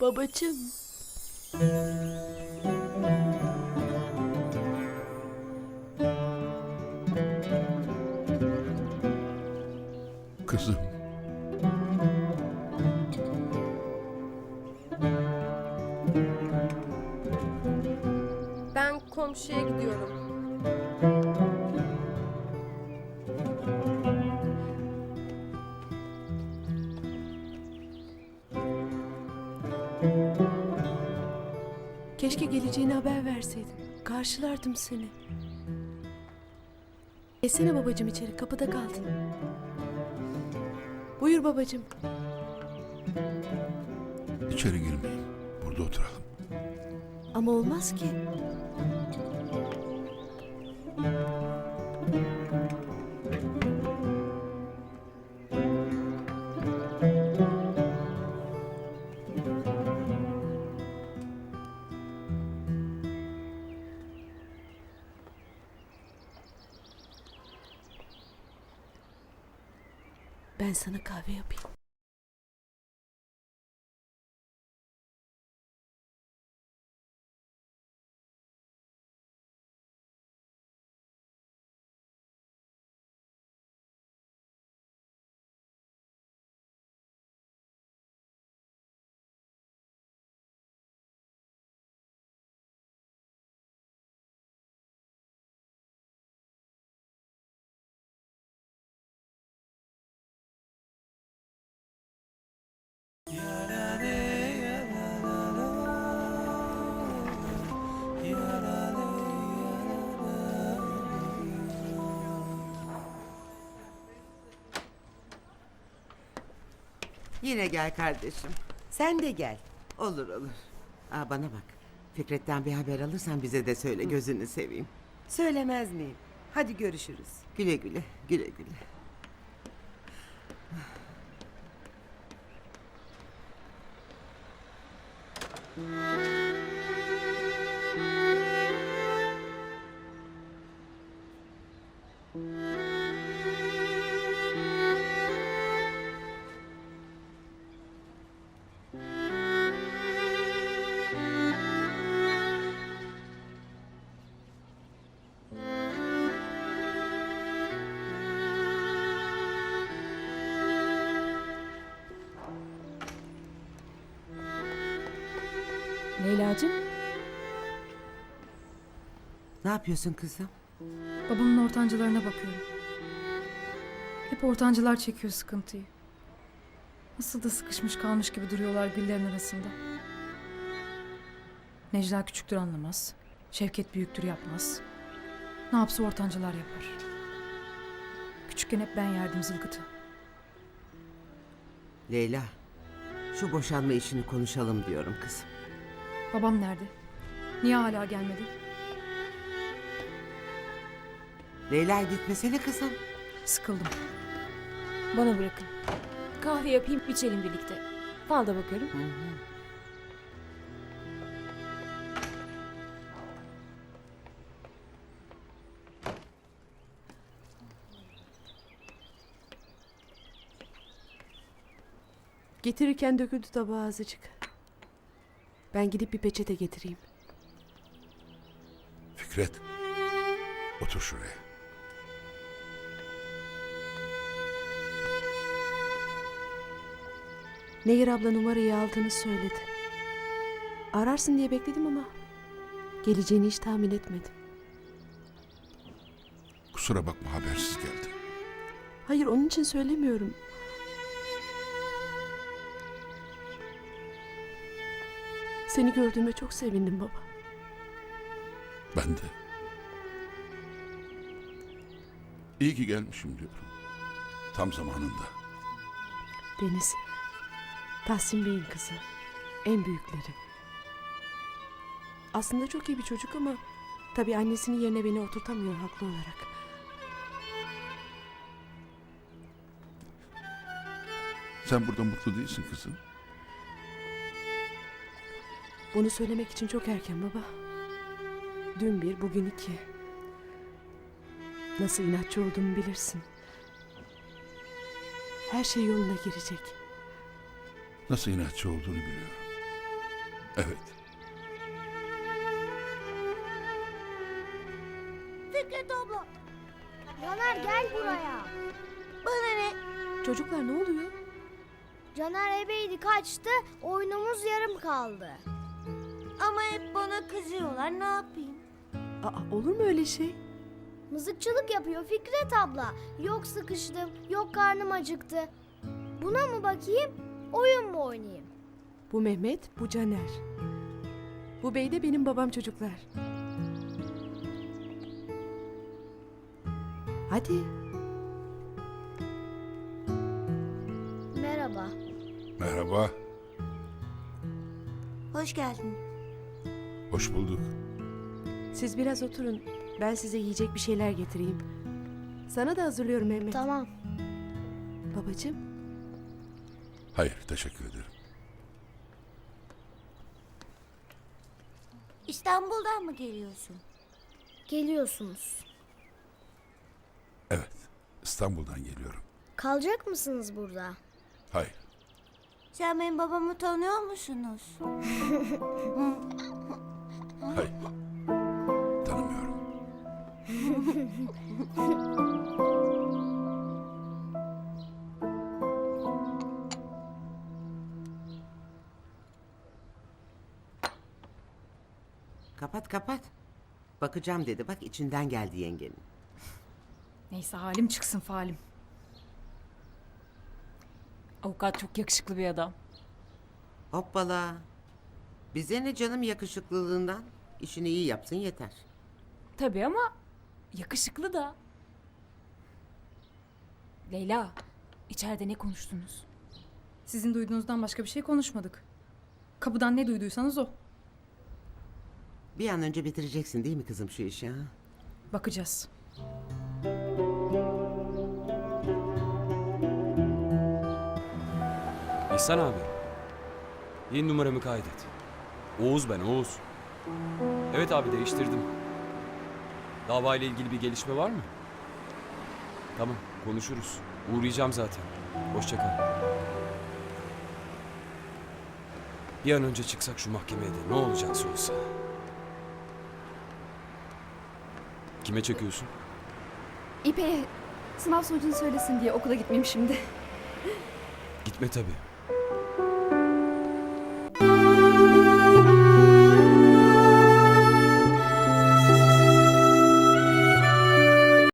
Babacığım. Kızım. Ben komşuya gidiyorum. Keşke geleceğini haber verseydin. Karşılardım seni. Geçsene babacığım içeri. Kapıda kaldın. Buyur babacığım. içeri girmeyin. Burada oturalım. Ama olmaz ki. Sana kahve yapayım. Yine gel kardeşim. Sen de gel. Olur olur. Aa, bana bak. Fikret'ten bir haber alırsan bize de söyle gözünü seveyim. Söylemez miyim? Hadi görüşürüz. Güle güle güle güle. Leyla'cığım, Ne yapıyorsun kızım? babamın ortancılarına bakıyorum. Hep ortancılar çekiyor sıkıntıyı. Nasıl da sıkışmış kalmış gibi duruyorlar güllerin arasında. Necla küçüktür anlamaz. Şevket büyüktür yapmaz. Ne yapsa ortancılar yapar. Küçükken hep ben yerdim zılgıtı. Leyla. Şu boşanma işini konuşalım diyorum kızım. Babam nerede? Niye hala gelmedi? Leyla gitmesene kızım. Sıkıldım. Bana bırakın. Kahve yapayım içelim birlikte. Falda bakıyorum. Getirirken döküldü tabağa azıcık. Ben gidip bir peçete getireyim. Fikret. Otur şuraya. Nehir abla numarayı aldığını söyledi. Ararsın diye bekledim ama geleceğini hiç tahmin etmedim. Kusura bakma habersiz geldim. Hayır onun için söylemiyorum. Seni gördüğüme çok sevindim baba. Ben de. İyi ki gelmişim diyorum. Tam zamanında. Deniz, Tahsin Bey'in kızı. En büyükleri. Aslında çok iyi bir çocuk ama tabii annesinin yerine beni oturtamıyor haklı olarak. Sen burada mutlu değilsin kızım. Bunu söylemek için çok erken baba. Dün bir, bugün iki. Nasıl inatçı olduğumu bilirsin. Her şey yoluna girecek. Nasıl inatçı olduğunu biliyorum. Evet. Fikret abla. Caner gel buraya. Bana ne? Çocuklar ne oluyor? Caner ebeydi kaçtı. Oyunumuz yarım kaldı. Ama hep bana kızıyorlar. Ne yapayım? Aa, olur mu öyle şey? Mızıkçılık yapıyor Fikret abla. Yok sıkıştım, yok karnım acıktı. Buna mı bakayım, oyun mu oynayayım? Bu Mehmet, bu Caner. Bu bey de benim babam çocuklar. Hadi. Merhaba. Merhaba. Hoş geldin. Hoş bulduk. Siz biraz oturun. Ben size yiyecek bir şeyler getireyim. Sana da hazırlıyorum Mehmet. Tamam. Babacığım. Hayır teşekkür ederim. İstanbul'dan mı geliyorsun? Geliyorsunuz. Evet. İstanbul'dan geliyorum. Kalacak mısınız burada? Hayır. Sen benim babamı tanıyor musunuz? Hayır. Tanımıyorum. Kapat kapat. Bakacağım dedi. Bak içinden geldi yengenin. Neyse halim çıksın falim. Avukat çok yakışıklı bir adam. Hoppala. Bize ne canım yakışıklılığından? İşini iyi yapsın yeter. Tabii ama yakışıklı da. Leyla, içeride ne konuştunuz? Sizin duyduğunuzdan başka bir şey konuşmadık. Kapıdan ne duyduysanız o. Bir an önce bitireceksin değil mi kızım şu işi ha? Bakacağız. İhsan abi. Yeni numaramı kaydet. Oğuz ben Oğuz. Evet abi değiştirdim. Dava ile ilgili bir gelişme var mı? Tamam konuşuruz. Uğrayacağım zaten. Hoşça kal. Bir an önce çıksak şu mahkemeye de ne olacaksa olsa. Kime çekiyorsun? İpek'e sınav sonucunu söylesin diye okula gitmeyeyim şimdi. Gitme tabii.